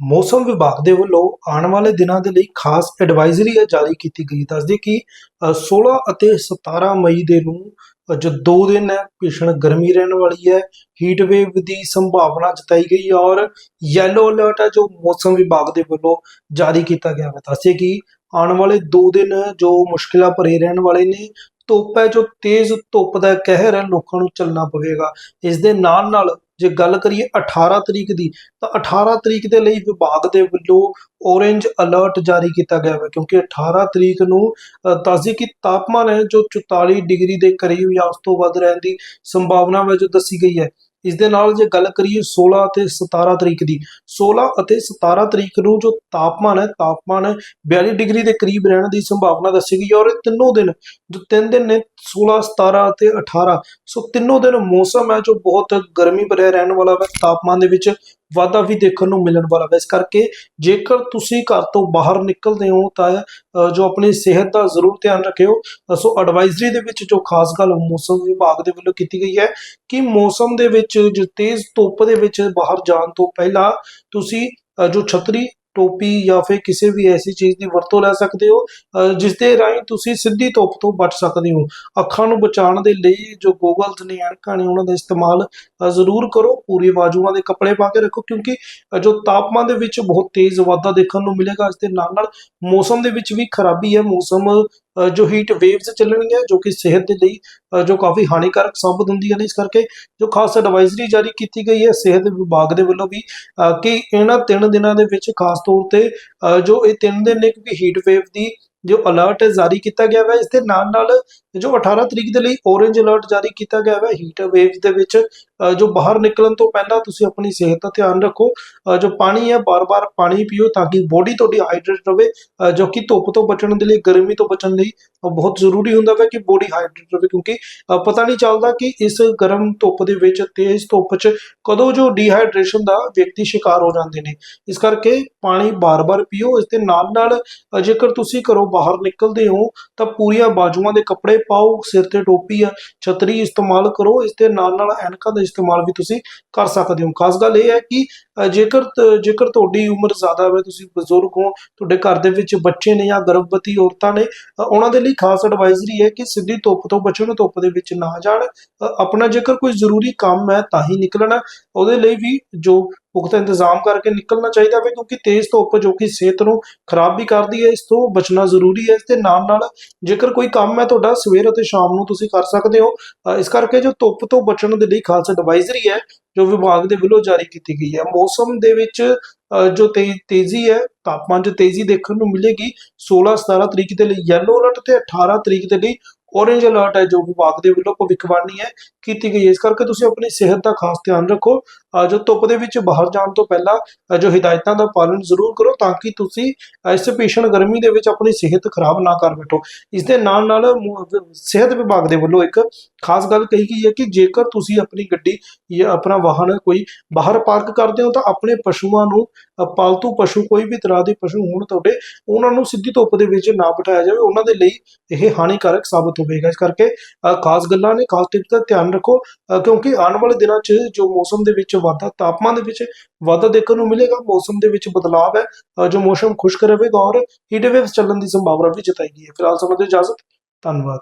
ਮੌਸਮ ਵਿਭਾਗ ਦੇ ਵੱਲੋਂ ਆਉਣ ਵਾਲੇ ਦਿਨਾਂ ਦੇ ਲਈ ਖਾਸ ਐਡਵਾਈਜ਼ਰੀ ਜਾਰੀ ਕੀਤੀ ਗਈ। ਦੱਸਦੇ ਕਿ 16 ਅਤੇ 17 ਮਈ ਦੇ ਨੂੰ ਜੋ ਦੋ ਦਿਨ ਹੈ, ਭੀਸ਼ਣ ਗਰਮੀ ਰਹਿਣ ਵਾਲੀ ਹੈ ਹੀਟ ਵੇਵ ਦੀ ਸੰਭਾਵਨਾ ਜਤਾਈ ਗਈ ਹੈ ਔਰ ਯੈਲੋ ਅਲਰਟ ਹੈ ਜੋ ਮੌਸਮ ਵਿਭਾਗ ਦੇ ਵੱਲੋਂ ਜਾਰੀ ਕੀਤਾ ਗਿਆ ਹੈ। ਦੱਸਦੇ ਕਿ ਆਉਣ ਵਾਲੇ ਦੋ ਦਿਨ ਜੋ ਮੁਸ਼ਕਿਲਾਂ ਭਰੇ ਰਹਿਣ ਵਾਲੇ ਨੇ ਧੁੱਪ ਹੈ ਜੋ ਤੇਜ਼ ਧੁੱਪ ਦਾ ਕਹਿਰ ਹੈ ਲੋਕਾਂ ਨੂੰ ਚੱਲਣਾ ਪਵੇਗਾ। ਇਸ ਦੇ ਨਾਲ ਨਾਲ ਜੇ ਗੱਲ ਕਰੀਏ 18 ਤਰੀਕ ਦੀ ਤਾਂ 18 ਤਰੀਕ ਦੇ ਲਈ ਵਿਭਾਗ ਦੇ ਵੱਲੋਂ ਔਰੇਂਜ ਅਲਰਟ ਜਾਰੀ ਕੀਤਾ ਗਿਆ ਹੈ ਕਿਉਂਕਿ 18 ਤਰੀਕ ਨੂੰ ਅ, ਦੱਸਦੇ ਕਿ ਤਾਪਮਾਨ ਹੈ ਜੋ 44 ਡਿਗਰੀ ਦੇ ਕਰੀਬ ਜਾਂ ਉਸ ਤੋਂ ਵੱਧ ਰਹਿਣ ਦੀ ਸੰਭਾਵਨਾ ਹੈ ਦੱਸੀ ਗਈ ਹੈ। ਇਸ ਦੇ ਨਾਲ ਜੇ ਗੱਲ ਕਰੀਏ 16 ਅਤੇ 17 ਤਰੀਕ ਦੀ 16 ਅਤੇ 17 ਤਰੀਕ ਨੂੰ ਜੋ ਤਾਪਮਾਨ ਹੈ, ਤਾਪਮਾਨ 42 ਡਿਗਰੀ ਦੇ ਕਰੀਬ ਰਹਿਣ ਦੀ ਸੰਭਾਵਨਾ ਦੱਸੀ ਗਈ ਹੈ ਔਰ ਇਹ ਤਿੰਨੋਂ ਦਿਨ, ਜੋ ਤਿੰਨ ਦਿਨ ਨੇ 16 17 ਅਤੇ 18 ਸੋ ਤਿੰਨੋਂ ਦਿਨ ਮੌਸਮ ਹੈ ਜੋ ਬਹੁਤ ਗਰਮੀ ਭਰਿਆ ਰਹਿਣ ਵਾਲਾ ਹੈ ਤਾਪਮਾਨ ਦੇ ਵਿੱਚ ਵਾਧਾ ਵੀ ਦੇਖਣ ਨੂੰ ਮਿਲਣ ਵਾਲਾ ਹੈ। ਇਸ ਕਰਕੇ ਜੇਕਰ ਤੁਸੀਂ ਘਰ ਤੋਂ ਬਾਹਰ ਨਿਕਲਦੇ ਹੋ ਤਾਂ ਜੋ ਆਪਣੀ ਸਿਹਤ ਦਾ ਜ਼ਰੂਰ ਧਿਆਨ ਰੱਖਿਓ। ਸੋ ਐਡਵਾਈਜ਼ਰੀ ਦੇ ਵਿੱਚ ਜੋ ਖਾਸ ਗੱਲ ਮੌਸਮ ਵਿਭਾਗ ਦੇ ਵੱਲੋਂ ਕੀਤੀ ਗਈ ਹੈ ਕਿ ਮੌਸਮ ਦੇ ਵਿੱਚ ਜੋ ਤੇਜ਼ ਧੁੱਪ ਦੇ ਵਿੱਚ ਬਾਹਰ ਜਾਣ ਤੋਂ ਪਹਿਲਾਂ ਤੁਸੀਂ ਜੋ ਛਤਰੀ ਟੋਪੀ ਜਾਂ ਫਿਰ ਕਿਸੇ ਵੀ ਐਸੀ ਚੀਜ਼ ਦੀ ਵਰਤੋਂ ਲੈ ਸਕਦੇ ਹੋ ਜਿਸ ਦੇ ਰਾਹੀਂ ਤੁਸੀਂ ਸਿੱਧੀ ਧੁੱਪ ਤੋਂ ਬਚ ਸਕਦੇ ਹੋ। ਅੱਖਾਂ ਨੂੰ ਬਚਾਉਣ ਦੇ ਲਈ ਜੋ ਗੋਗਲਸ ਨੇ ਐਨਕਾਂ ਨੇ ਉਹਨਾਂ ਦਾ ਇਸਤੇਮਾਲ ਜ਼ਰੂਰ ਕਰੋ। ਪੂਰੀ ਬਾਜੂਆਂ ਦੇ ਕੱਪੜੇ ਪਾ ਕੇ ਰੱਖੋ, ਕਿਉਂਕਿ ਜੋ ਤਾਪਮਾਨ ਦੇ ਵਿੱਚ ਬਹੁਤ ਤੇਜ਼ ਵਾਧਾ ਦੇਖਣ ਨੂੰ ਮਿਲੇਗਾ, ਇਸ ਦੇ ਨਾਲ ਨਾਲ ਮੌਸਮ ਦੇ ਵਿੱਚ ਵੀ ਖਰਾਬੀ ਹੈ। ਮੌਸਮ ਜੋ ਹੀਟ ਵੇਵਸ ਚੱਲਣਗੀਆਂ ਜੋ ਕਿ ਸਿਹਤ ਦੇ ਲਈ ਅ, ਜੋ ਕਾਫੀ ਹਾਨੀਕਾਰਕ ਸਾਬਤ ਹੁੰਦੀਆਂ ਨੇ ਇਸ ਕਰਕੇ ਜੋ ਖਾਸ ਐਡਵਾਈਜ਼ਰੀ ਜਾਰੀ ਕੀਤੀ ਗਈ ਹੈ ਸਿਹਤ ਵਿਭਾਗ ਦੇ ਵੱਲੋਂ ਵੀ ਅ, ਕਿ ਇਹਨਾਂ ਤਿੰਨ ਦਿਨਾਂ ਦੇ ਵਿੱਚ ਖਾਸ ਤੌਰ ਤੇ ਜੋ ਇਹ ਤਿੰਨ ਦਿਨ ਨੇ, ਕਿਉਂਕਿ ਹੀਟ ਵੇਵ ਦੀ ਜੋ ਅਲਰਟ ਹੈ ਜਾਰੀ ਕੀਤਾ ਗਿਆ ਹੈ ਇਸ ਦੇ ਨਾਲ ਨਾਲ ਜੋ 18 ਤਰੀਕ ਦੇ ਲਈ ਔਰੇਂਜ ਅਲਰਟ ਜਾਰੀ ਕੀਤਾ ਗਿਆ ਹੈ ਹੀਟ ਵੇਵਸ ਦੇ ਵਿੱਚ ਜੋ ਬਾਹਰ ਨਿਕਲਣ ਤੋਂ ਪਹਿਲਾਂ ਤੁਸੀਂ ਆਪਣੀ ਸਿਹਤ ਦਾ ਧਿਆਨ ਰੱਖੋ ਜੋ ਪਾਣੀ ਹੈ ਬਾਰ-ਬਾਰ ਪਾਣੀ ਪੀਓ ਤਾਂ ਕਿ ਬੋਡੀ ਤੁਹਾਡੀ ਹਾਈਡਰੇਟ ਰਵੇ ਜੋ ਕਿ ਧੁੱਪ ਤੋਂ ਬਚਣ ਦੇ ਲਈ, ਗਰਮੀ ਤੋਂ ਬਚਣ ਲਈ ਬਹੁਤ ਜ਼ਰੂਰੀ ਹੁੰਦਾ ਹੈ ਕਿ ਬੋਡੀ ਹਾਈਡਰੇਟ ਰਵੇ ਕਿਉਂਕਿ ਪਤਾ ਨਹੀਂ ਚੱਲਦਾ ਕਿ ਇਸ ਗਰਮ ਧੁੱਪ ਦੇ ਵਿੱਚ, ਤੇਜ਼ ਧੁੱਪ 'ਚ ਕਦੋਂ ਜੋ ਡੀਹਾਈਡਰੇਸ਼ਨ ਦਾ ਵਿਅਕਤੀ ਸ਼ਿਕਾਰ ਹੋ ਜਾਂਦੇ ਨੇ। ਇਸ ਕਰਕੇ ਪਾਣੀ ਬਾਰ-ਬਾਰ ਪੀਓ ਇਸ ਦੇ ਨਾਲ ਨਾਲ ਜੇਕਰ ਤੁਸੀਂ ਘਰੋਂ ਬਾਹਰ ਨਿਕਲਦੇ ਹੋ, ਤਾਂ ਪੂਰੀਆਂ ਬਾਜੂਆਂ ਦੇ ਕੱਪੜੇ ਪਾਓ, ਸਿਰ ਤੇ ਟੋਪੀ ਆ ਛਤਰੀ ਇਸਤੇਮਾਲ ਕਰੋ ਇਸ ਦੇ ਨਾਲ ਨਾਲ ਐਨਕਾਂ ਦਾ ਇਸਤੇਮਾਲ ਵੀ ਤੁਸੀਂ ਕਰ ਸਕਦੇ ਹੋ। ਖਾਸ ਗੱਲ ਇਹ ਹੈ ਕਿ ਜੇਕਰ ਜੇਕਰ ਤੁਹਾਡੀ ਉਮਰ ਜ਼ਿਆਦਾ ਹੈ ਤੁਸੀਂ ਬਜ਼ੁਰਗ ਹੋ, ਤੁਹਾਡੇ ਘਰ ਦੇ ਵਿੱਚ ਬੱਚੇ ਨੇ ਜਾਂ ਗਰਭਵਤੀ ਔਰਤਾਂ ਨੇ ਉਹਨਾਂ ਦੇ ਲਈ ਖਾਸ ਐਡਵਾਈਜ਼ਰੀ ਹੈ ਕਿ ਸਿੱਧੀ ਧੁੱਪ ਤੋਂ ਬਚਣ ਧੁੱਪ ਦੇ ਵਿੱਚ ਨਾ ਜਾਣ। ਆਪਣਾ ਜੇਕਰ ਕੋਈ ਜ਼ਰੂਰੀ ਕੰਮ ਹੈ ਤਾਂ ਹੀ ਨਿਕਲਣਾ। ਉਹਦੇ ਲਈ ਵੀ ਜੋ ਪੁਖਤਾ ਇੰਤਜ਼ਾਮ ਕਰਕੇ ਨਿਕਲਣਾ ਚਾਹੀਦਾ ਹੈ ਕਿਉਂਕਿ ਤੇਜ਼ ਧੁੱਪ ਜੋ ਕਿ ਸਿਹਤ ਨੂੰ ਖਰਾਬ ਵੀ ਕਰਦੀ ਹੈ, ਇਸ ਤੋਂ ਬਚਣਾ ਜ਼ਰੂਰੀ ਹੈ। ਇਸ ਦੇ ਨਾਲ ਨਾਲ ਜੇਕਰ ਕੋਈ ਕੰਮ ਹੈ, ਤੁਹਾਡਾ ਸਵੇਰ ਅਤੇ ਸ਼ਾਮ ਨੂੰ ਤੁਸੀਂ ਕਰ ਸਕਦੇ ਹੋ। ਇਸ ਕਰਕੇ ਜੋ ਧੁੱਪ ਤੋਂ ਬਚਣ ਦੇ ਲਈ ਖਾਸ ਐਡਵਾਈਜ਼ਰੀ ਹੈ ਜੋ ਵਿਭਾਗ ਦੇ ਵੱਲੋਂ ਜਾਰੀ ਕੀਤੀ ਗਈ ਹੈ। ਮੌਸਮ ਦੇ ਵਿੱਚ ਅ, ਜੋ ਤੇਜ਼ੀ ਹੈ ਤਾਪਮਾਨ 'ਚ ਤੇਜ਼ੀ ਦੇਖਣ ਨੂੰ ਮਿਲੇਗੀ 16 17 ਤਰੀਕ ਦੇ ਲਈ ਯੈਲੋ ਅਲਰਟ ਤੇ 18 ਤਰੀਕ ਦੇ ਲਈ ਔਰੇਂਜ ਅਲਰਟ ਹੈ ਜੋ ਵਿਭਾਗ ਦੇ ਵੱਲੋਂ ਭਵਿੱਖਬਾਣੀ ਹੈ ਕੀਤੀ ਗਈ ਹੈ। ਇਸ ਕਰਕੇ ਤੁਸੀਂ ਆਪਣੀ ਸਿਹਤ ਦਾ ਖਾਸ ਧਿਆਨ ਰੱਖੋ। ਜੋ ਧੁੱਪ ਦੇ ਵਿੱਚ ਬਾਹਰ ਜਾਣ ਤੋਂ ਪਹਿਲਾਂ ਜੋ ਹਦਾਇਤਾਂ ਦਾ ਪਾਲਣ ਜ਼ਰੂਰ ਕਰੋ ਤਾਂ ਕਿ ਤੁਸੀਂ ਇਸ ਭੀਸ਼ਣ ਗਰਮੀ ਦੇ ਵਿੱਚ ਆਪਣੀ ਸਿਹਤ ਖਰਾਬ ਨਾ ਕਰ ਬੈਠੋ। ਇਸ ਦੇ ਨਾਲ ਨਾਲ ਸਿਹਤ ਵਿਭਾਗ ਦੇ ਵੱਲੋਂ ਇੱਕ ਖਾਸ ਗੱਲ ਕਹੀ ਗਈ ਹੈ ਕਿ ਜੇਕਰ ਤੁਸੀਂ ਆਪਣੀ ਗੱਡੀ ਜਾਂ ਆਪਣਾ ਵਾਹਨ ਕੋਈ ਬਾਹਰ ਪਾਰਕ ਕਰਦੇ ਹੋ ਤਾਂ ਆਪਣੇ ਪਸ਼ੂਆਂ ਨੂੰ ਪਾਲਤੂ ਪਸ਼ੂ ਕੋਈ ਵੀ ਤਰ੍ਹਾਂ ਦੇ ਪਸ਼ੂ ਹੋਣ ਤੁਹਾਡੇ, ਉਹਨਾਂ ਨੂੰ ਸਿੱਧੀ ਧੁੱਪ ਦੇ ਵਿੱਚ ਨਾ ਬਿਠਾਇਆ ਜਾਵੇ। ਉਹਨਾਂ ਦੇ ਲਈ ਇਹ ਹਾਨੀਕਾਰਕ ਸਾਬਤ ਹੋਵੇਗਾ। ਇਸ ਕਰਕੇ ਖਾਸ ਗੱਲਾਂ ਨੇ, ਖਾਸ ਟਿਪਸ ਦਾ ਧਿਆਨ ਰੱਖੋ। ਕਿਉਂਕਿ ਆਉਣ ਵਾਲੇ ਦਿਨਾਂ 'ਚ ਜੋ ਮੌਸਮ ਦੇ ਵਿੱਚ ਵਾਧਾ ਤਾਪਮਾਨ ਦੇ ਵਿੱਚ ਵਾਧਾ ਦੇਖਣ ਨੂੰ ਮਿਲੇਗਾ। ਮੌਸਮ ਦੇ ਵਿੱਚ ਬਦਲਾਅ ਹੈ। ਜੋ ਮੌਸਮ ਖੁਸ਼ਕ ਰਹੇਗਾ ਔਰ ਹੀਟ ਵੇਵਸ ਚੱਲਣ ਦੀ ਸੰਭਾਵਨਾ ਵੀ ਜਤਾਈ ਗਈ ਹੈ। ਫਿਲਹਾਲ ਸਮਝੋ ਇਜਾਜ਼ਤ। ਧੰਨਵਾਦ।